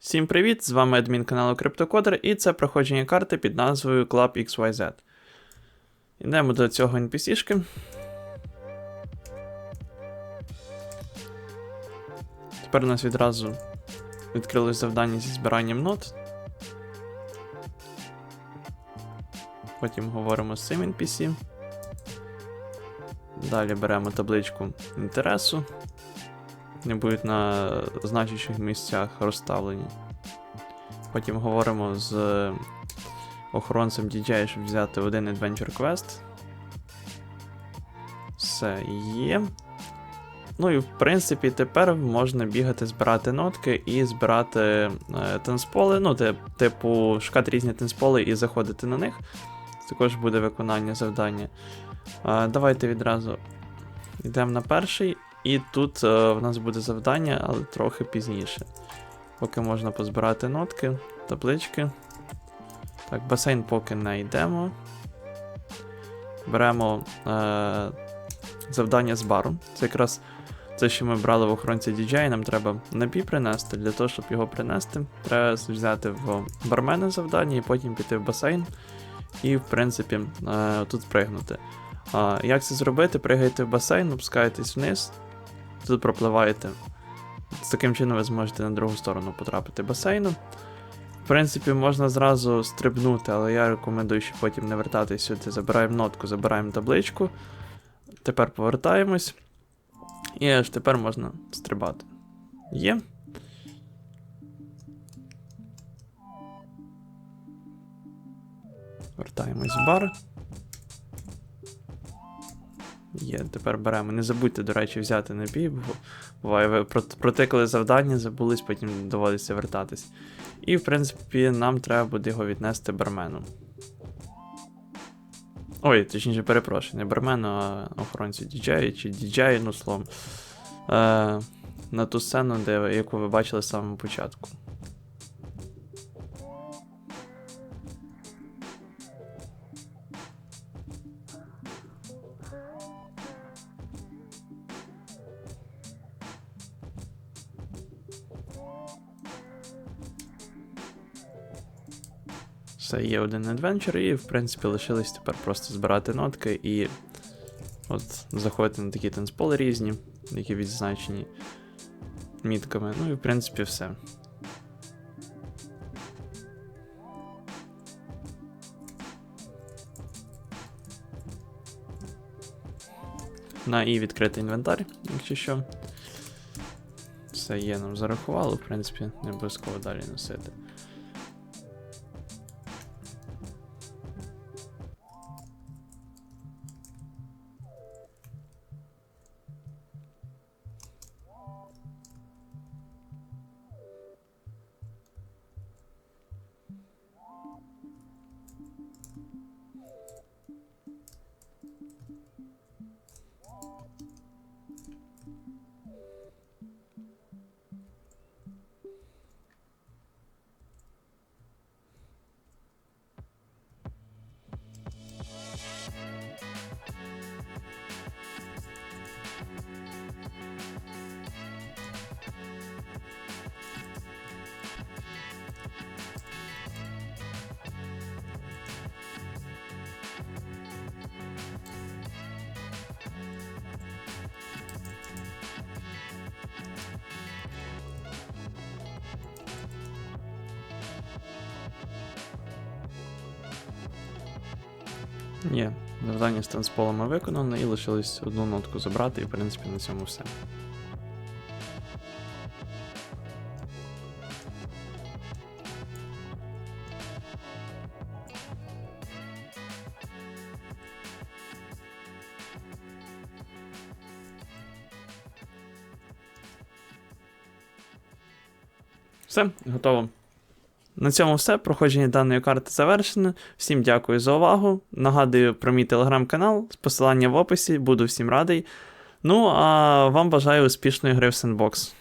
Всім привіт! З вами адмін каналу CryptoCoder і це проходження карти під назвою Club XYZ. Йдемо до цього NPC-шки. Тепер у нас відразу відкрилось завдання зі збиранням нот. Потім говоримо з цим NPC. Далі беремо табличку інтересу. Вони будуть на значущих місцях розставлені. Потім говоримо з охоронцем DJ, щоб взяти один Adventure Quest. Все є. Ну і в принципі тепер можна бігати, збирати нотки і збирати е, танцполи. Ну, ти- типу, шукати різні танцполи і заходити на них. Також буде виконання завдання. Е, давайте відразу йдемо на перший. І тут е, в нас буде завдання, але трохи пізніше. Поки можна позбирати нотки, таблички. Так, басейн поки не йдемо. Беремо е, завдання з бару. Це якраз це, що ми брали в охоронці DJ, нам треба напій принести. Для того, щоб його принести, треба взяти в бармена завдання і потім піти в басейн. І, в принципі, е, тут пригнути. Як це зробити? Пригайте в басейн, опускаєтесь вниз, тут пропливаєте. З таким чином ви зможете на другу сторону потрапити басейну. В принципі, можна зразу стрибнути, але я рекомендую, що потім не вертатись сюди. Забираємо нотку, забираємо табличку. Тепер повертаємось. І аж тепер можна стрибати. Є. Вертаємось в бар. Є, тепер беремо. Не забудьте, до речі, взяти напій, бо буває, ви прот- протикали завдання, забулись, потім доводиться вертатись. І, в принципі, нам треба буде його віднести бармену. Ой, точніше, перепрошую, не бармену, а охоронцю діджею чи діджею, ну словом. Е, на ту сцену, де, яку ви бачили з самого початку. Все, є один адвенчер, і, в принципі, лишилось тепер просто збирати нотки і от заходити на такі танцполи різні, які відзначені мітками. Ну і в принципі все. На і відкритий інвентар, якщо що. Все є, нам зарахувало, в принципі, не обов'язково далі носити. Є, завдання з танцполами виконано і лишилось одну нотку забрати, і в принципі на цьому все. Все, готово. На цьому все. Проходження даної карти завершено. Всім дякую за увагу. Нагадую про мій телеграм-канал, посилання в описі, буду всім радий. Ну, а вам бажаю успішної гри в Sandbox.